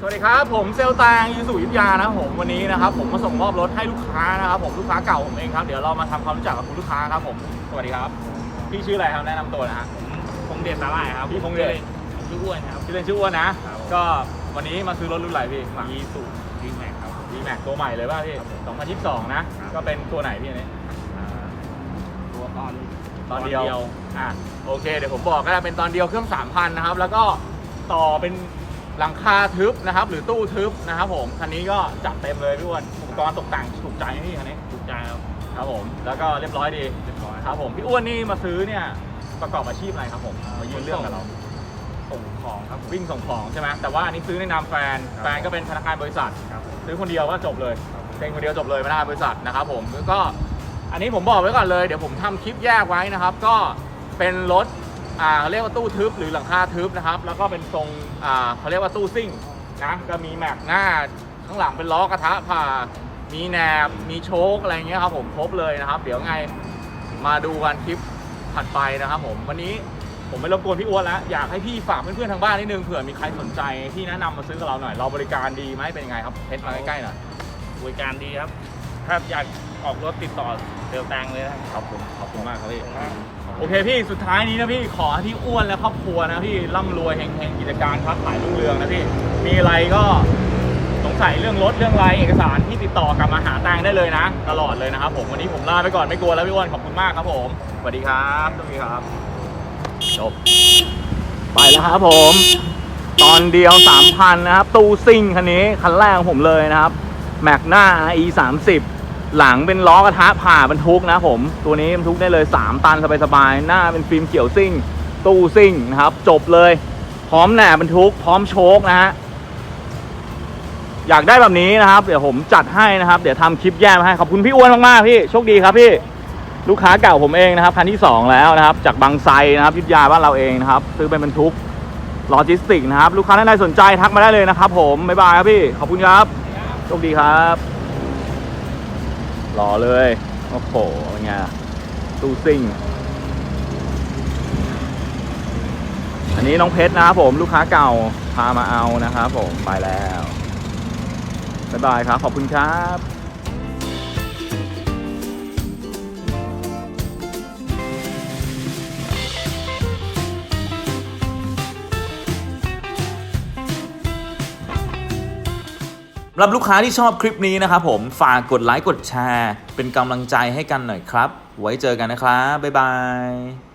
สวัสดีครับ ผมเซลตางยูสุยุทธยานะครับผมวันนี้นะครับ ผมมาส่งมอบรถให้ลูกค้านะครับผมลูกค้าเก่าผมเองครับเดี๋ยวเรามาทำความรู้จักกับคุณลูกค้าครับผมสวัสดีครับ พี่ชื่ออะไรครับแนะนำตัวนะฮะ คงเดชสาหร่ายครับพี่คงเดช ชื่ออ้วนครับ ชื่อเล่นชื่ออ้วนนะ ครับ ก็วันนี้มาซื้อรถรุ่นไหนพี่ยีสุดีแม็กครับ ดีแม็กตัวใหม่เลยป่ะพี่ 2022 นะ ครับ ก็เป็นตัวไหนพี่อันนี้อ่าตัวตอนตอนเดียวอะโอเคเดี๋ยวผมบอกก็ได้เป็นตอนเดียวเครื่อง 3,000 นะครับ แล้วก็ต่อเป็น หลังคาทึบนะครับ หรือตู้ทึบนะครับผมคันนี้ก็จัดเต็มเลยพี่อ้วนอุปกรณ์ตกแต่งถูกใจไหมพี่คันนี้ถูกใจครับครับผมแล้วก็เรียบร้อยดีเรียบร้อยครับผมพี่อ้วนนี่มาซื้อเนี่ยประกอบอาชีพอะไรครับผมมายืนเรื่องกับเราส่งของครับวิ่งส่งของใช่ไหมแต่ว่าอันนี้ซื้อในนามแฟนครับแฟนก็เป็นพนักงานบริษัทครับซื้อคนเดียวก็จบเลยครับเป็นคนเดียวจบเลยพนักงานบริษัทนะครับผมแล้วก็อันนี้ผมบอกไว้ก่อนเลยเดี๋ยวผมทำคลิปแยกไว้นะครับ ก็เป็นรถ อ่าเขาเรียกว่าตู้ทึบหรือหลังคาทึบนะครับ แล้วก็เป็นทรงอ่าเขาเรียกว่าตู้ซิ่งนะก็มีแม็กหน้าข้างหลังเป็นล้อกระทะผ่า มีแหนบมีโชคอะไรเงี้ยครับผมครบเลยนะครับ เดี๋ยวไงมาดูกันคลิปถัดไปนะครับผมวันนี้ผมไม่รบกวนพี่อ้วนแล้วอยากให้พี่ฝากเพื่อนๆทางบ้านนิดนึงเผื่อมีใครสนใจที่แนะนำมาซื้อกับเราหน่อย เราบริการดีไหมเป็นยังไงครับเพชรมาใกล้ๆหน่อย บริการดีครับ ถ้าอยากออกรถติดต่อเดลแตงเลยนะครับผมขอบคุณมากครับพี่ขอบคุณมากโอเคพี่สุดท้ายนี้นะพี่ขอให้พี่อ้วนและครอบครัวนะพี่ร่ำรวยเฮงๆกิจการค้าขายรุ่งเรืองนะพี่มีอะไรก็สงสัยเรื่องรถเรื่องอะไรเอกสารที่ติดต่อกลับมาหาแตงได้เลยนะ ตลอดเลยนะครับผมวันนี้ผมลาไปก่อนไม่กลัวแล้วพี่อ้วนขอบคุณมากครับผมสวัสดีครับสวัสดีครับจบไปแล้วครับผม ตอนเดียว 3,000 นะครับ ตู้ซิ่งคันนี้คันแรกของผมเลยนะครับ แม็กหน้า e 3 0 หลังเป็นล้อกระทะผ่าบรรทุกนะผม ตัวนี้บรรทุกได้เลย 3 ตันสบายๆหน้าเป็นฟิล์มเขียวซิ่ง ตู้ซิ่งนะครับ จบเลย พร้อมแหนบรรทุกพร้อมโชคนะฮะอยากได้แบบนี้นะครับ เดี๋ยวผมจัดให้นะครับ เดี๋ยวทำคลิปแยกมาให้ขอบคุณพี่อ้วนมากๆพี่โชคดีครับพี่ลูกค้าเก่าผมเองนะครับคันที่ 2 แล้วนะครับ จากบางไทรนะครับยุทธยาบ้านเราเองนะครับ ซื้อเป็นบรรทุกโลจิสติกนะครับ ลูกค้าท่านใดสนใจทักมาได้เลยนะครับ ผมบ๊ายบายครับพี่ขอบคุณครับโชคดีครับ รอเลย โอ้โหเป็นไงตู้ซิ่ง อันนี้น้องเพชรนะครับผมลูกค้าเก่าพามาเอานะครับผมไปแล้ว บ๊ายบายครับ ขอบคุณครับ รับลูกค้าที่ชอบคลิปนี้นะครับผมฝากกดไลค์กดแชร์ เป็นกำลังใจให้กันหน่อยครับ ไว้เจอกันนะครับ บ๊ายบาย